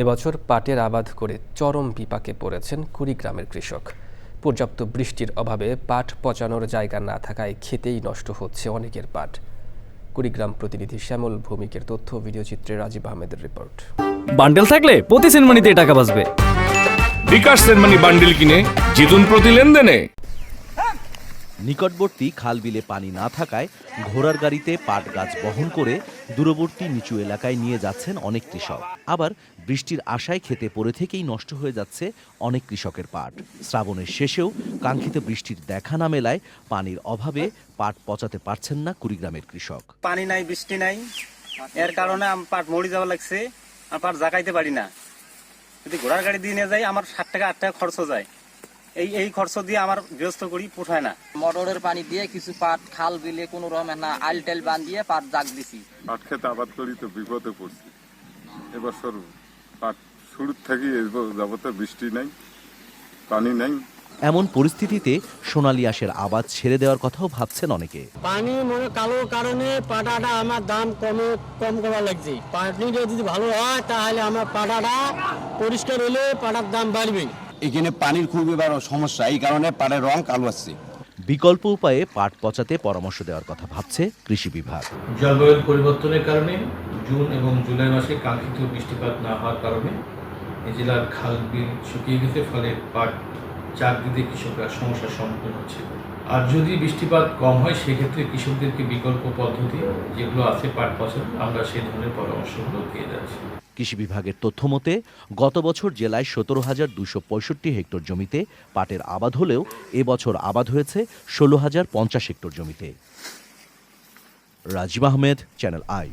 এবছর পাটের আবাদ করে চরম বিপাকে পড়েছেন কুড়িগ্রামের কৃষক। পর্যাপ্ত বৃষ্টির অভাবে পাট পচানোর জায়গা না থাকায় খেতেই নষ্ট হচ্ছে অনেকের পাট। কুড়িগ্রাম প্রতিনিধি শ্যামল ভৌমিকের তথ্য ভিডিওচিত্রে রাজীব আহমেদের রিপোর্ট। বান্ডেল থাকলে প্রতি সেনমানিতে টাকা বাঁচবে। বিকাশ সেনমানি বান্ডেল কিনে জিতুন প্রতি লেনদেনে। নিকটবর্তী খাল বিলে পানি না থাকায় ঘোড়ার গাড়িতে পাট গাছ বহন করে দূরবর্তী নিচু এলাকায় নিয়ে যাচ্ছেন অনেক কৃষক। আবার বৃষ্টির আশায় খেতে পড়ে থেকেই নষ্ট হয়ে যাচ্ছে অনেক কৃষকের পাট। শ্রাবণের শেষেও কাঙ্ক্ষিত বৃষ্টির দেখা না মেলায় পানির অভাবে পাট পচাতে পারছেন না কুড়িগ্রামের কৃষক। পানি নাই, বৃষ্টি নাই। এর কারণে পাট মরি যাওয়া লাগছে। আর পাট জাগাইতে পারি না। যদি ঘোড়ার গাড়ি দিয়ে নিয়ে যাই, আমার ষাট টাকা, আট টাকা খরচ যায়। এই এই খরচ দিয়ে আমার গৃহস্থ করি পোষায় না। মোটরের পানি দিয়ে কিছু পাট খাল বিলে কোনো রকম না আইল টাইল বান দিয়ে পাট জাগ দিছি। পাট খেতে আবাদ করি তো বিপদে পড়ছি। এবছর পাট শুরুর থেকে যাবতে বৃষ্টি নাই পানি নাই। এমন পরিস্থিতিতে সোনালী আঁশের আবাদ ছেড়ে দেওয়ার কথাও ভাবছেন অনেকে। পানি মনে কালো কারণে পাটাটা আমার দাম কমে কম করা লাগছে। পানি যদি ভালো হয় তাহলে আমার পাটাটা পরিষ্কার হলে পাটার দাম বাড়বে। এখানে পানির খুব এবার সমস্যা এই কারণে পাড়ের রং কালো আসছে। বিকল্প উপায়ে পাট পচাতে পরামর্শ দেওয়ার কথা ভাবছে কৃষি বিভাগ। জলবায়ুর পরিবর্তনের কারণে জুন এবং জুলাই মাসে কাঙ্ক্ষিত বৃষ্টিপাত না হওয়ার কারণে এই জেলার খাল বিল শুকিয়ে গেছে ফলে পাট চাক দিতে কৃষকরা সমস্যার সম্মুখীন হচ্ছে। আর যদি বৃষ্টিপাত কম হয়, সেক্ষেত্রে কৃষকদেরকে বিকল্প পদ্ধতি যেগুলো আছে পাট পছন্দ আমরা সেই ধরনের পরামর্শগুলো দিয়ে যাচ্ছি। কৃষি বিভাগের তথ্য মতে, গত বছর জেলায় সতেরো হাজার দুশো পঁয়ষট্টি হেক্টর জমিতে পাটের আবাদ হলেও এবছর আবাদ হয়েছে ষোলো হাজার পঞ্চাশ হেক্টর জমিতে। Rajib Ahmed, channel I.